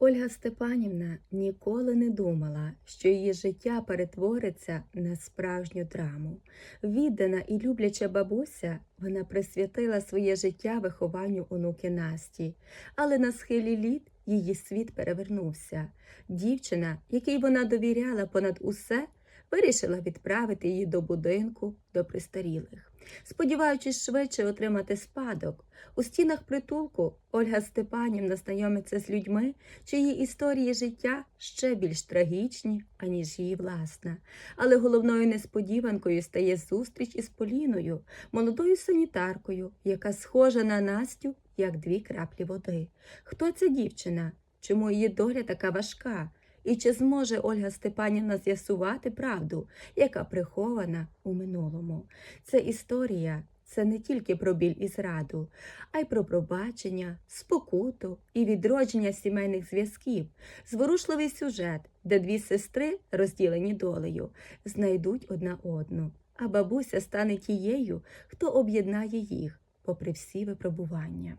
Ольга Степанівна ніколи не думала, що її життя перетвориться на справжню драму. Віддана і любляча бабуся, вона присвятила своє життя вихованню онуки Насті, але на схилі літ її світ перевернувся. Дівчина, якій вона довіряла понад усе, вирішила відправити її до будинку до престарілих. Сподіваючись швидше отримати спадок, у стінах притулку Ольга Степанівна знайомиться з людьми, чиї історії життя ще більш трагічні, аніж її власна. Але головною несподіванкою стає зустріч із Поліною, молодою санітаркою, яка схожа на Настю, як дві краплі води. Хто ця дівчина? Чому її доля така важка? І чи зможе Ольга Степанівна з'ясувати правду, яка прихована у минулому? Це історія. Це не тільки про біль і зраду, а й про пробачення, спокуту і відродження сімейних зв'язків, зворушливий сюжет, де дві сестри, розділені долею, знайдуть одна одну, а бабуся стане тією, хто об'єднає їх, попри всі випробування.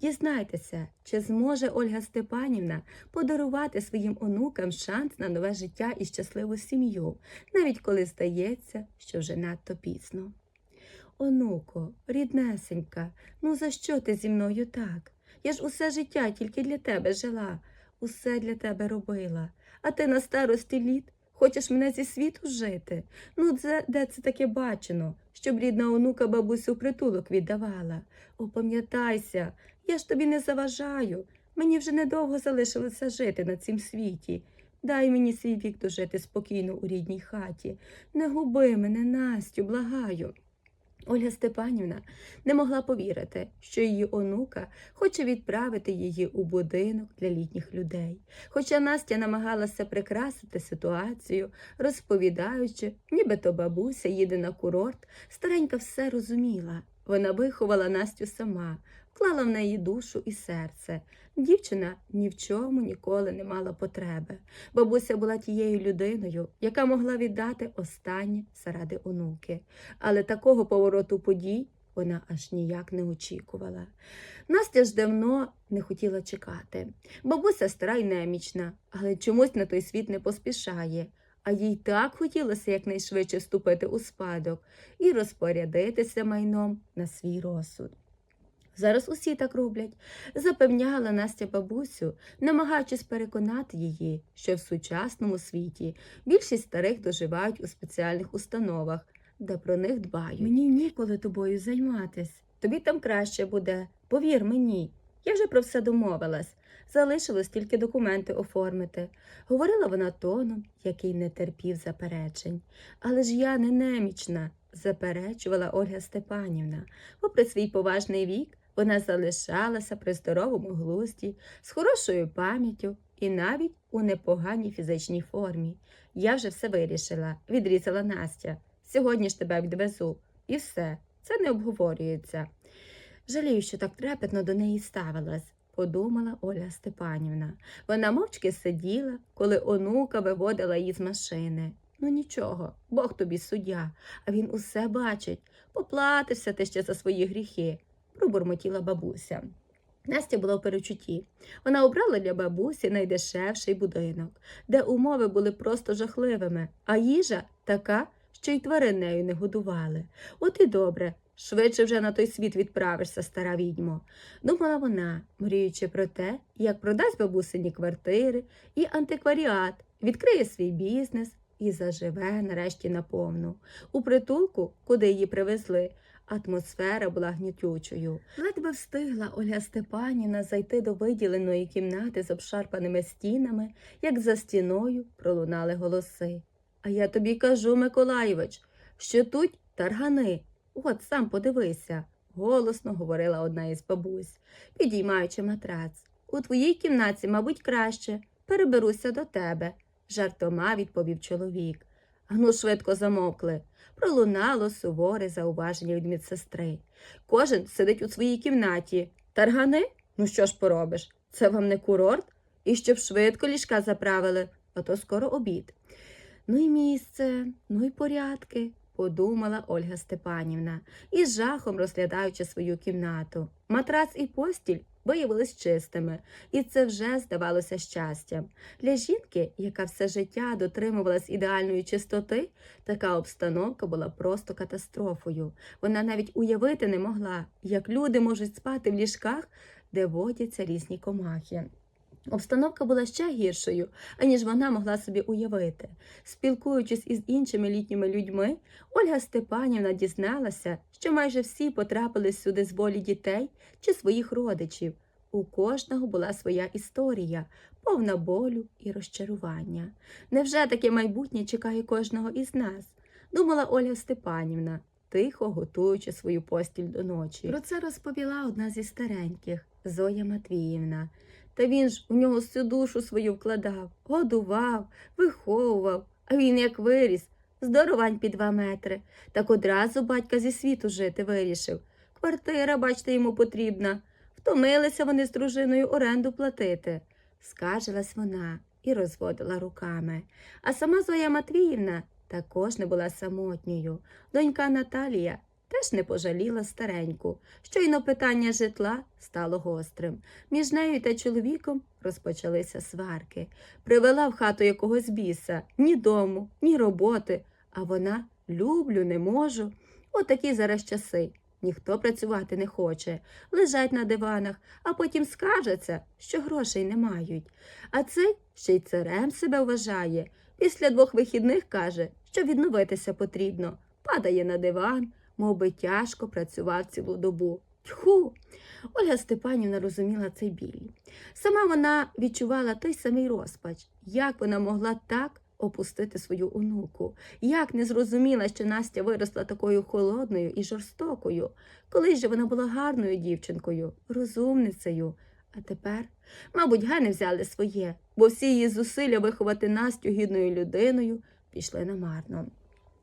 Дізнайтеся, чи зможе Ольга Степанівна подарувати своїм онукам шанс на нове життя і щасливу сім'ю, навіть коли здається, що вже надто пізно. Онуко, ріднесенька, ну за що ти зі мною так? Я ж усе життя тільки для тебе жила, усе для тебе робила, а ти на старості літ хочеш мене зі світу жити? Ну, це, де це таке бачено, щоб рідна онука бабусю притулок віддавала? Опам'ятайся, я ж тобі не заважаю. Мені вже недовго залишилося жити на цім світі. Дай мені свій вік дожити спокійно у рідній хаті. Не губи мене, Настю, благаю. Ольга Степанівна не могла повірити, що її онука хоче відправити її у будинок для літніх людей. Хоча Настя намагалася прикрасити ситуацію, розповідаючи, нібито бабуся їде на курорт, старенька все розуміла. Вона виховала Настю сама, вклала в неї душу і серце. Дівчина ні в чому ніколи не мала потреби. Бабуся була тією людиною, яка могла віддати останнє заради онуки. Але такого повороту подій вона аж ніяк не очікувала. Настя ж давно не хотіла чекати. Бабуся стара й немічна, але чомусь на той світ не поспішає. А їй так хотілося якнайшвидше вступити у спадок і розпорядитися майном на свій розсуд. Зараз усі так роблять, запевняла Настя бабусю, намагаючись переконати її, що в сучасному світі більшість старих доживають у спеціальних установах, де про них дбають. Мені ніколи тобою займатись. Тобі там краще буде, повір мені. Я вже про все домовилась. Залишилось тільки документи оформити. Говорила вона тоном, який не терпів заперечень. Але ж я не немічна, заперечувала Ольга Степанівна. Попри свій поважний вік, вона залишалася при здоровому глузді, з хорошою пам'яттю і навіть у непоганій фізичній формі. Я вже все вирішила, відрізала Настя. Сьогодні ж тебе відвезу. І все, це не обговорюється. Жалію, що так трепетно до неї ставилась, подумала Ольга Степанівна. Вона мовчки сиділа, коли онука виводила її з машини. Ну нічого, Бог тобі суддя, а він усе бачить. Поплатишся ти ще за свої гріхи, пробурмотіла бабуся. Настя була в перечутті. Вона обрала для бабусі найдешевший будинок, де умови були просто жахливими, а їжа така, що й тварин нею не годували. От і добре, швидше вже на той світ відправишся, стара відьмо. Думала вона, мріючи про те, як продасть бабусині квартири і антикваріат, відкриє свій бізнес і заживе нарешті наповну. У притулку, куди її привезли, атмосфера була гнітючою. Ледве встигла Ольга Степанівна зайти до виділеної кімнати з обшарпаними стінами, як за стіною пролунали голоси. А я тобі кажу, Миколайович, що тут таргани. От сам подивися, голосно говорила одна із бабусь, підіймаючи матрац. У твоїй кімнаті, мабуть, краще. Переберуся до тебе, жартома відповів чоловік. Гну швидко замовкли. Пролунало суворе зауваження від медсестри. Кожен сидить у своїй кімнаті. Таргани? Ну що ж поробиш? Це вам не курорт? І щоб швидко ліжка заправили, а то скоро обід. Ну і місце, ну і порядки, подумала Ольга Степанівна, із жахом розглядаючи свою кімнату. Матрац і постіль виявились чистими, і це вже здавалося щастям. Для жінки, яка все життя дотримувалась ідеальної чистоти, така обстановка була просто катастрофою. Вона навіть уявити не могла, як люди можуть спати в ліжках, де водяться різні комахи. Обстановка була ще гіршою, аніж вона могла собі уявити. Спілкуючись із іншими літніми людьми, Ольга Степанівна дізналася, що майже всі потрапили сюди з волі дітей чи своїх родичів. У кожного була своя історія, повна болю і розчарування. Невже таке майбутнє чекає кожного із нас? думала Ольга Степанівна, тихо готуючи свою постіль до ночі. Про це розповіла одна зі стареньких Зоя Матвіївна. Та він ж у нього всю душу свою вкладав, годував, виховував, а він як виріс, здоровань під два метри. Так одразу батька зі світу жити вирішив. Квартира, бачте, йому потрібна. Втомилися вони з дружиною оренду платити. Скаржилась вона і розводила руками. А сама Зоя Матвіївна також не була самотньою. Донька Наталія теж не пожаліла стареньку. Щойно питання житла стало гострим. Між нею та чоловіком розпочалися сварки. Привела в хату якогось біса ні дому, ні роботи, а вона люблю, не можу. Отакі зараз часи. Ніхто працювати не хоче, лежать на диванах, а потім скаржаться, що грошей не мають. А цей ще й царем себе вважає. Після двох вихідних каже, що відновитися потрібно. Падає на диван, мов би тяжко працював цілу добу. Тьху! Ольга Степанівна розуміла цей біль. Сама вона відчувала той самий розпач, як вона могла так опустити свою онуку, як не зрозуміла, що Настя виросла такою холодною і жорстокою. Колись же вона була гарною дівчинкою, розумницею. А тепер, мабуть, гени взяли своє, бо всі її зусилля виховати Настю гідною людиною пішли намарно.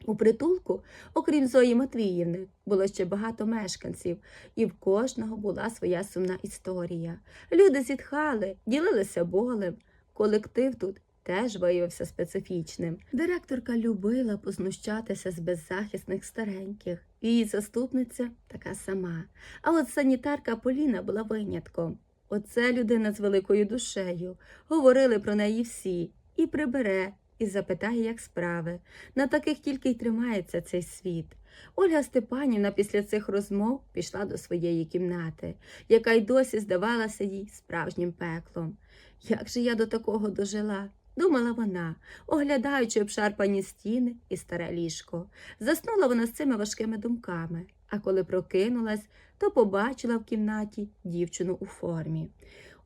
У притулку, окрім Зої Матвіївни, було ще багато мешканців, і в кожного була своя сумна історія. Люди зітхали, ділилися болем. Колектив тут теж виявився специфічним. Директорка любила познущатися з беззахисних стареньких. Її заступниця така сама. А от санітарка Поліна була винятком. Оце людина з великою душею. Говорили про неї всі і прибере, і запитає, як справи. На таких тільки й тримається цей світ. Ольга Степанівна після цих розмов пішла до своєї кімнати, яка й досі здавалася їй справжнім пеклом. Як же я до такого дожила? Думала вона, оглядаючи обшарпані стіни і старе ліжко. Заснула вона з цими важкими думками, а коли прокинулась, то побачила в кімнаті дівчину у формі.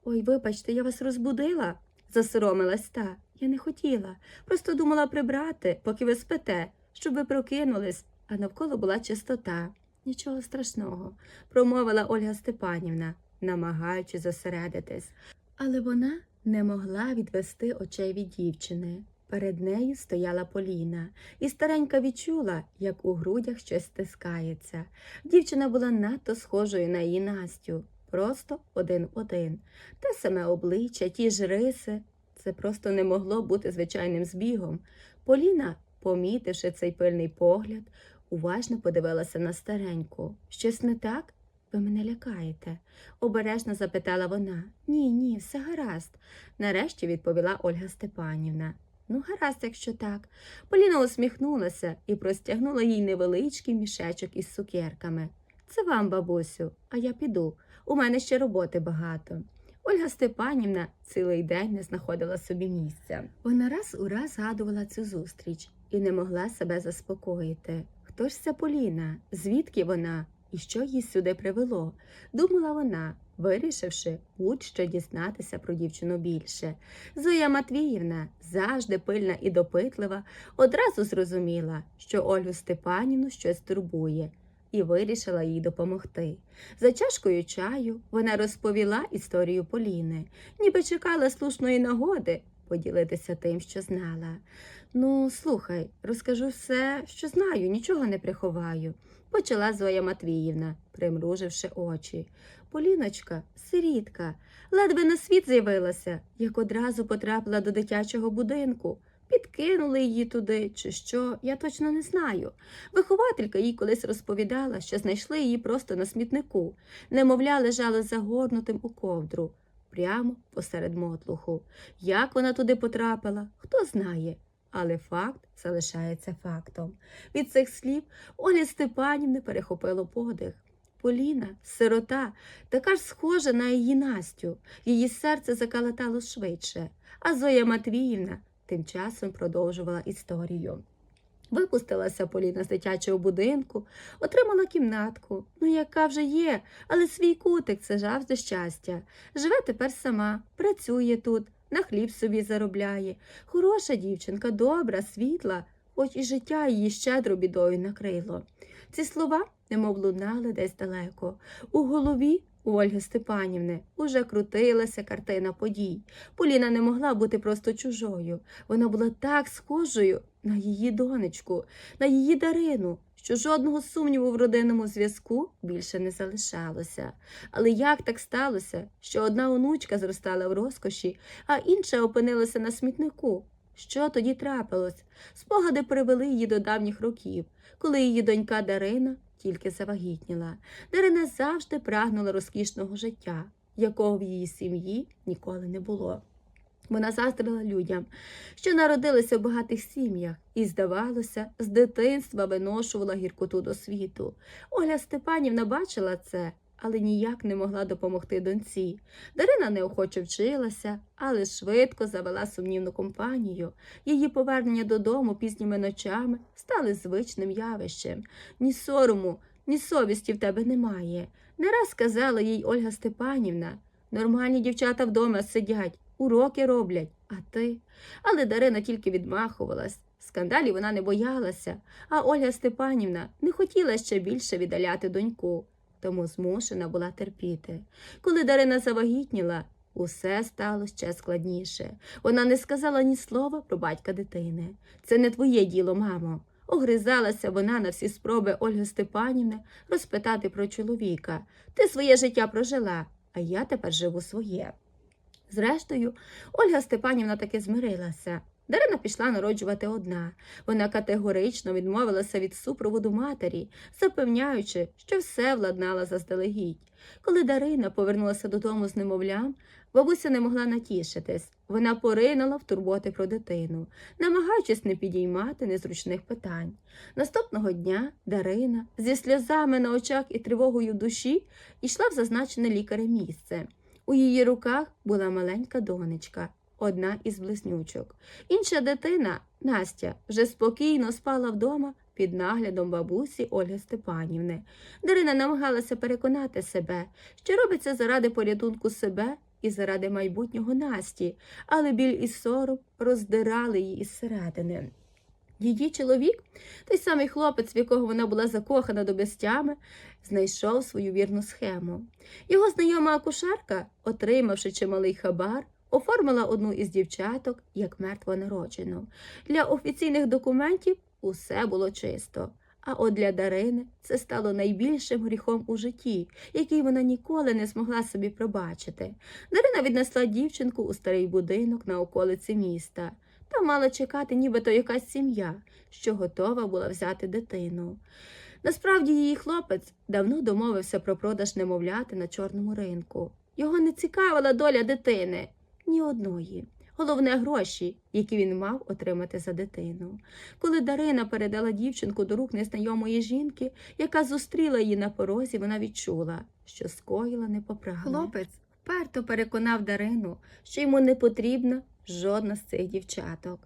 Ой, вибачте, я вас розбудила, засоромилась та. Я не хотіла, просто думала прибрати, поки ви спите, щоб ви прокинулись, а навколо була чистота. Нічого страшного, промовила Ольга Степанівна, намагаючись зосередитись. Але вона не могла відвести очей від дівчини. Перед нею стояла Поліна, і старенька відчула, як у грудях щось стискається. Дівчина була надто схожою на її Настю, просто один в один. Те саме обличчя, ті ж риси. Це просто не могло бути звичайним збігом. Поліна, помітивши цей пильний погляд, уважно подивилася на стареньку. Щось не так? Ви мене лякаєте? обережно запитала вона. Ні, ні, все гаразд, нарешті відповіла Ольга Степанівна. Ну, гаразд, якщо так. Поліна усміхнулася і простягнула їй невеличкий мішечок із цукерками. Це вам, бабусю, а я піду. У мене ще роботи багато. Ольга Степанівна цілий день не знаходила собі місця. Вона раз у раз згадувала цю зустріч і не могла себе заспокоїти. Хто ж ця Поліна? Звідки вона? І що її сюди привело? Думала вона, вирішивши будь-що дізнатися про дівчину більше. Зоя Матвіївна, завжди пильна і допитлива, одразу зрозуміла, що Ольгу Степанівну щось турбує, і вирішила їй допомогти. За чашкою чаю вона розповіла історію Поліни, ніби чекала слушної нагоди поділитися тим, що знала. Ну, слухай, розкажу все, що знаю, нічого не приховаю, почала Зоя Матвіївна, примруживши очі. Поліночка, сирітка, ледве на світ з'явилася, як одразу потрапила до дитячого будинку. Підкинули її туди, чи що, я точно не знаю. Вихователька їй колись розповідала, що знайшли її просто на смітнику, немовля лежала загорнутим у ковдру, прямо посеред мотлуху. Як вона туди потрапила, хто знає. Але факт залишається фактом. Від цих слів Олі Степанівни перехопило подих. Поліна, сирота, така ж схожа на її Настю. Її серце закалатало швидше, а Зоя Матвіївна тим часом продовжувала історію. Випустилася Поліна з дитячого будинку, отримала кімнатку. Ну, яка вже є, але свій кутик це завжди щастя. Живе тепер сама, працює тут, на хліб собі заробляє. Хороша дівчинка, добра, світла, хоч і життя її щедро бідою накрило. Ці слова немов лунали десь далеко. У голові у Ольги Степанівни уже крутилася картина подій. Поліна не могла бути просто чужою. Вона була так схожою на її донечку, на її Дарину, що жодного сумніву в родинному зв'язку більше не залишалося. Але як так сталося, що одна онучка зростала в розкоші, а інша опинилася на смітнику? Що тоді трапилось? Спогади привели її до давніх років, коли її донька Дарина тільки завагітніла. Дарина завжди прагнула розкішного життя, якого в її сім'ї ніколи не було. Вона заздрила людям, що народилися в багатих сім'ях, і, здавалося, з дитинства виношувала гіркоту до світу. Оля Степанівна бачила це, але ніяк не могла допомогти доньці. Дарина неохоче вчилася, але швидко завела сумнівну компанію. Її повернення додому пізніми ночами стали звичним явищем. Ні сорому, ні совісті в тебе немає. Не раз сказала їй Ольга Степанівна. Нормальні дівчата вдома сидять, уроки роблять, а ти. Але Дарина тільки відмахувалась. Скандалів вона не боялася, а Ольга Степанівна не хотіла ще більше віддаляти доньку, тому змушена була терпіти. Коли Дарина завагітніла, усе стало ще складніше. Вона не сказала ні слова про батька дитини. Це не твоє діло, мамо. Огризалася вона на всі спроби Ольги Степанівни розпитати про чоловіка. Ти своє життя прожила, а я тепер живу своє. Зрештою, Ольга Степанівна таки змирилася. Дарина пішла народжувати одна. Вона категорично відмовилася від супроводу матері, запевняючи, що все владнала заздалегідь. Коли Дарина повернулася додому з немовлям, бабуся не могла натішитись. Вона поринула в турботи про дитину, намагаючись не підіймати незручних питань. Наступного дня Дарина зі сльозами на очах і тривогою в душі йшла в зазначене лікарем місце. У її руках була маленька донечка, одна із близнючок. Інша дитина, Настя, вже спокійно спала вдома під наглядом бабусі Ольги Степанівни. Дарина намагалася переконати себе, що робить це заради порятунку себе і заради майбутнього Насті, але біль і сором роздирали її із середини. Її чоловік, той самий хлопець, в якого вона була закохана до безтями, знайшов свою вірну схему. Його знайома акушерка, отримавши чималий хабар, оформила одну із дівчаток як мертвонароджену. Для офіційних документів усе було чисто. А от для Дарини це стало найбільшим гріхом у житті, який вона ніколи не змогла собі пробачити. Дарина віднесла дівчинку у старий будинок на околиці міста. Та мала чекати нібито якась сім'я, що готова була взяти дитину. Насправді її хлопець давно домовився про продаж немовляти на чорному ринку. Його не цікавила доля дитини ні одної. Головне гроші, які він мав отримати за дитину. Коли Дарина передала дівчинку до рук незнайомої жінки, яка зустріла її на порозі, вона відчула, що скоїла непоправне. Хлопець вперто переконав Дарину, що йому не потрібна жодна з цих дівчаток.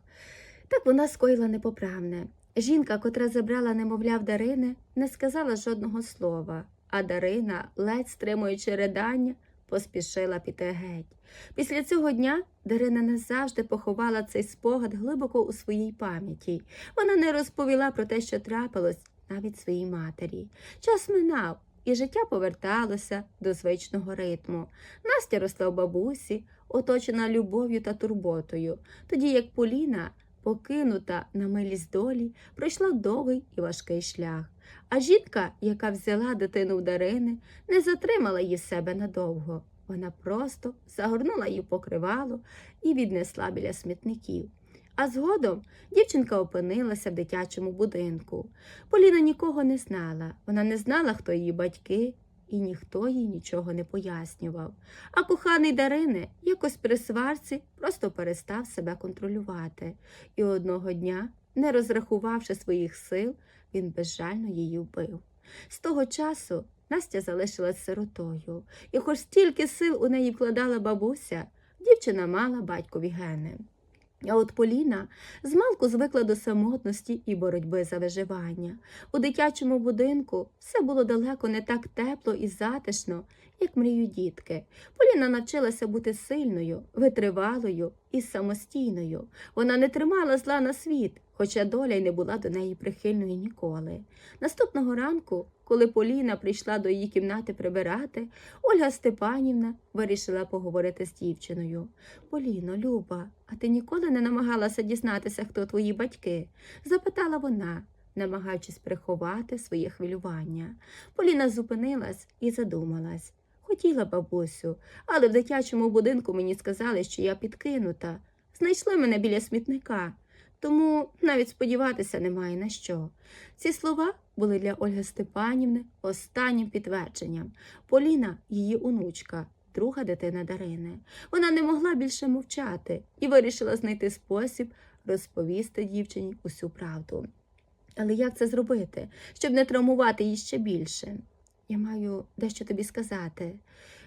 Так вона скоїла непоправне. Жінка, котра забрала немовля в Дарини, не сказала жодного слова, а Дарина, ледь стримуючи ридання, поспішила піти геть. Після цього дня Дарина назавжди поховала цей спогад глибоко у своїй пам'яті. Вона не розповіла про те, що трапилось навіть своїй матері. Час минав, і життя поверталося до звичного ритму. Настя росла в бабусі, оточена любов'ю та турботою, тоді як Поліна, покинута на милість долі, пройшла довгий і важкий шлях. А жінка, яка взяла дитину в Дарини, не затримала її себе надовго. Вона просто загорнула її покривало і віднесла біля смітників. А згодом дівчинка опинилася в дитячому будинку. Поліна нікого не знала. Вона не знала, хто її батьки, і ніхто їй нічого не пояснював. А коханий Дарини якось при сварці просто перестав себе контролювати. І одного дня, не розрахувавши своїх сил, він безжально її вбив. З того часу Настя залишилась сиротою, і хоч стільки сил у неї вкладала бабуся, дівчина мала батькові гени. А от Поліна змалку звикла до самотності і боротьби за виживання. У дитячому будинку все було далеко не так тепло і затишно, як мріють дітки. Поліна навчилася бути сильною, витривалою і самостійною. Вона не тримала зла на світ, хоча доля й не була до неї прихильною ніколи. Наступного ранку, коли Поліна прийшла до її кімнати прибирати, Ольга Степанівна вирішила поговорити з дівчиною. Поліно, Люба, а ти ніколи не намагалася дізнатися, хто твої батьки? запитала вона, намагаючись приховати своє хвилювання. Поліна зупинилась і задумалась. Хотіла бабусю, але в дитячому будинку мені сказали, що я підкинута. Знайшли мене біля смітника, тому навіть сподіватися немає на що. Ці слова були для Ольги Степанівни останнім підтвердженням. Поліна її онучка, друга дитина Дарини. Вона не могла більше мовчати і вирішила знайти спосіб розповісти дівчині усю правду. Але як це зробити, щоб не травмувати її ще більше? Я маю дещо тобі сказати.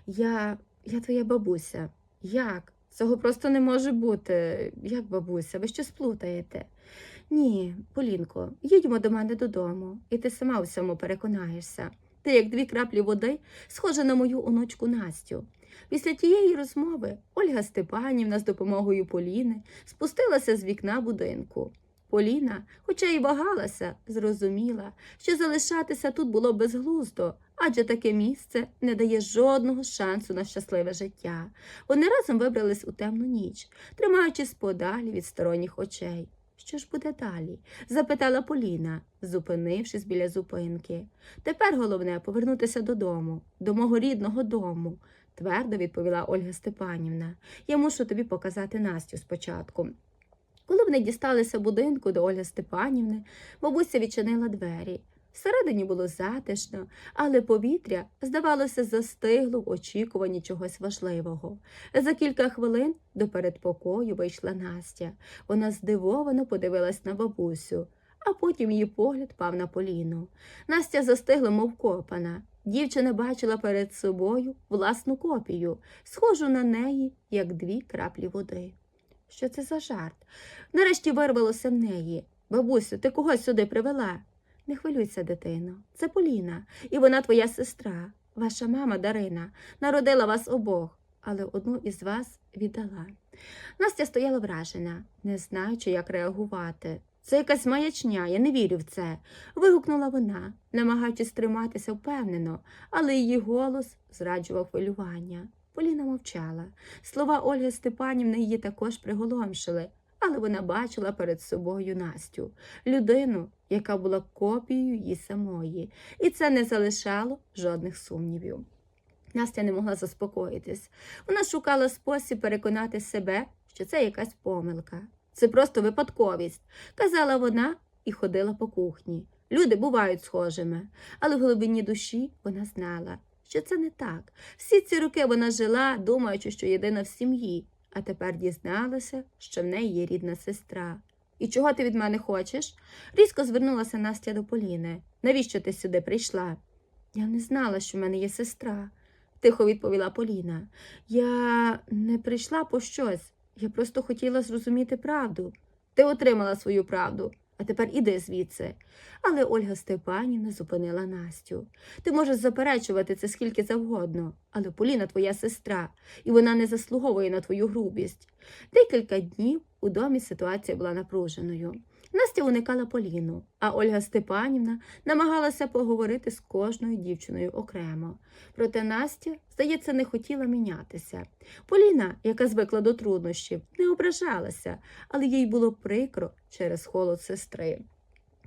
Я, я твоя бабуся. Як? Цього просто не може бути. Як бабуся, ви що сплутаєте? Ні, Полінко, їдьмо до мене додому, і ти сама у всьому переконаєшся. Ти, як дві краплі води, схожа на мою онучку Настю. Після тієї розмови Ольга Степанівна з допомогою Поліни спустилася з вікна будинку. Поліна, хоча й вагалася, зрозуміла, що залишатися тут було безглуздо, адже таке місце не дає жодного шансу на щасливе життя. Вони разом вибрались у темну ніч, тримаючись подалі від сторонніх очей. Що ж буде далі? запитала Поліна, зупинившись біля зупинки. Тепер головне повернутися додому, до мого рідного дому, твердо відповіла Ольга Степанівна. Я мушу тобі показати Настю спочатку. Коли вони дісталися будинку до Ольги Степанівни, бабуся відчинила двері. Всередині було затишно, але повітря, здавалося, застигло в очікуванні чогось важливого. За кілька хвилин до передпокою вийшла Настя. Вона здивовано подивилась на бабусю, а потім її погляд пав на Поліну. Настя застигла, мов копана. Дівчина бачила перед собою власну копію, схожу на неї, як дві краплі води. Що це за жарт? Нарешті вирвалося в неї. Бабусю, ти когось сюди привела? Не хвилюйся, дитино. Це Поліна, і вона твоя сестра. Ваша мама Дарина народила вас обох, але одну із вас віддала. Настя стояла вражена, не знаючи, як реагувати. Це якась маячня, я не вірю в це. вигукнула вона, намагаючись триматися впевнено, але її голос зраджував хвилювання. Поліна мовчала. Слова Ольги Степанівни її також приголомшили, але вона бачила перед собою Настю, людину, яка була копією її самої, і це не залишало жодних сумнівів. Настя не могла заспокоїтись. Вона шукала спосіб переконати себе, що це якась помилка. Це просто випадковість, казала вона і ходила по кухні. Люди бувають схожими, але в глибині душі вона знала, що це не так. Всі ці роки вона жила, думаючи, що єдина в сім'ї, а тепер дізналася, що в неї є рідна сестра. І чого ти від мене хочеш? Різко звернулася Настя до Поліни. Навіщо ти сюди прийшла? Я не знала, що в мене є сестра, тихо відповіла Поліна. Я не прийшла по щось. Я просто хотіла зрозуміти правду. Ти отримала свою правду, а тепер іди звідси. Але Ольга Степанівна зупинила Настю. Ти можеш заперечувати це скільки завгодно, але Поліна твоя сестра, і вона не заслуговує на твою грубість. Декілька днів у домі ситуація була напруженою. Настя уникала Поліну, а Ольга Степанівна намагалася поговорити з кожною дівчиною окремо. Проте Настя, здається, не хотіла мінятися. Поліна, яка звикла до труднощів, не ображалася, але їй було прикро через холод сестри.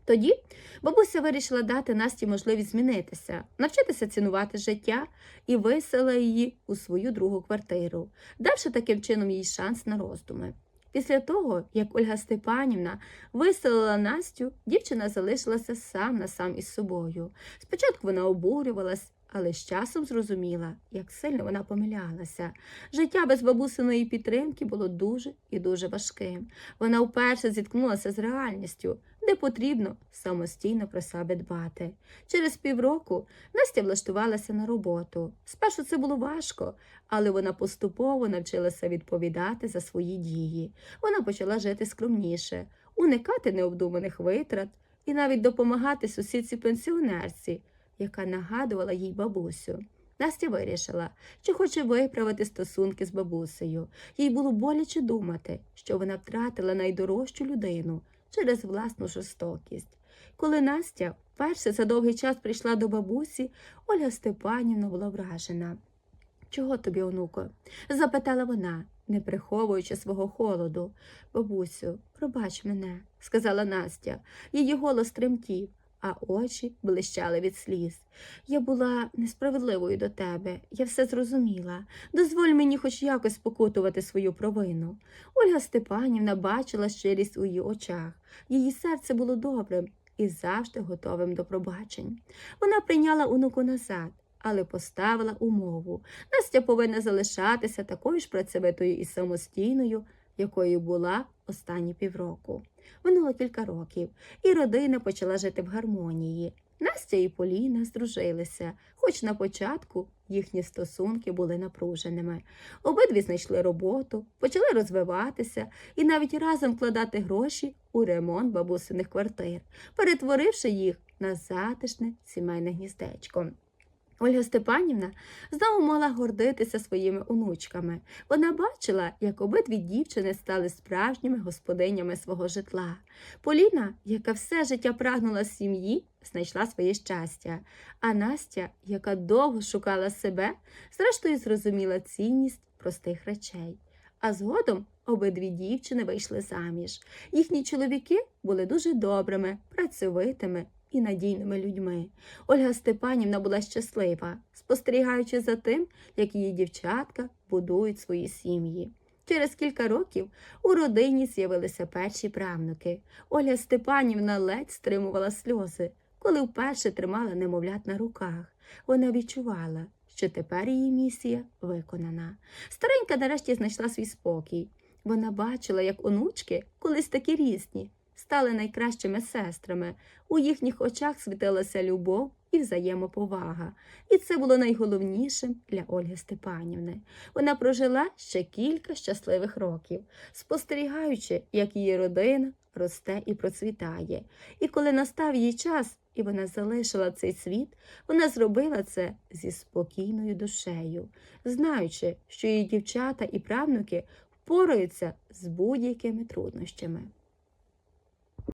Тоді бабуся вирішила дати Насті можливість змінитися, навчитися цінувати життя і висела її у свою другу квартиру, давши таким чином їй шанс на роздуми. Після того, як Ольга Степанівна виселила Настю, дівчина залишилася сам на сам із собою. Спочатку вона обурювалась, але з часом зрозуміла, як сильно вона помилялася. Життя без бабусиної підтримки було дуже і дуже важким. Вона вперше зіткнулася з реальністю, де потрібно самостійно про себе дбати. Через півроку Настя влаштувалася на роботу. Спершу це було важко, але вона поступово навчилася відповідати за свої дії. Вона почала жити скромніше, уникати необдуманих витрат і навіть допомагати сусідці пенсіонерці, яка нагадувала їй бабусю. Настя вирішила, що хоче виправити стосунки з бабусею. Їй було боляче думати, що вона втратила найдорожчу людину через власну жорстокість. Коли Настя вперше за довгий час прийшла до бабусі, Ольга Степанівна була вражена. Чого тобі, онуко? запитала вона, не приховуючи свого холоду. Бабусю, пробач мене, сказала Настя. Її голос тремтів, а очі блищали від сліз. Я була несправедливою до тебе, я все зрозуміла. Дозволь мені хоч якось покутувати свою провину. Ольга Степанівна бачила щирість у її очах. Її серце було добрим і завжди готовим до пробачень. Вона прийняла онуку назад, але поставила умову. Настя повинна залишатися такою ж працьовитою і самостійною, якою була останні півроку. Минуло кілька років, і родина почала жити в гармонії. Настя і Поліна здружилися, хоч на початку їхні стосунки були напруженими. Обидві знайшли роботу, почали розвиватися і навіть разом вкладати гроші у ремонт бабусиних квартир, перетворивши їх на затишне сімейне гніздечко. Ольга Степанівна знову могла гордитися своїми онучками. Вона бачила, як обидві дівчини стали справжніми господинями свого житла. Поліна, яка все життя прагнула сім'ї, знайшла своє щастя, а Настя, яка довго шукала себе, зрештою зрозуміла цінність простих речей. А згодом обидві дівчини вийшли заміж. Їхні чоловіки були дуже добрими, працьовитими і надійними людьми. Ольга Степанівна була щаслива, спостерігаючи за тим, як її дівчатка будують свої сім'ї. Через кілька років у родині з'явилися перші правнуки. Ольга Степанівна ледь стримувала сльози, коли вперше тримала немовлят на руках. Вона відчувала, що тепер її місія виконана. Старенька нарешті знайшла свій спокій. Вона бачила, як онучки, колись такі різні, стали найкращими сестрами. У їхніх очах світилася любов і взаємоповага. І це було найголовнішим для Ольги Степанівни. Вона прожила ще кілька щасливих років, спостерігаючи, як її родина росте і процвітає. І коли настав її час, і вона залишила цей світ, вона зробила це зі спокійною душею, знаючи, що її дівчата і правнуки впораються з будь-якими труднощами.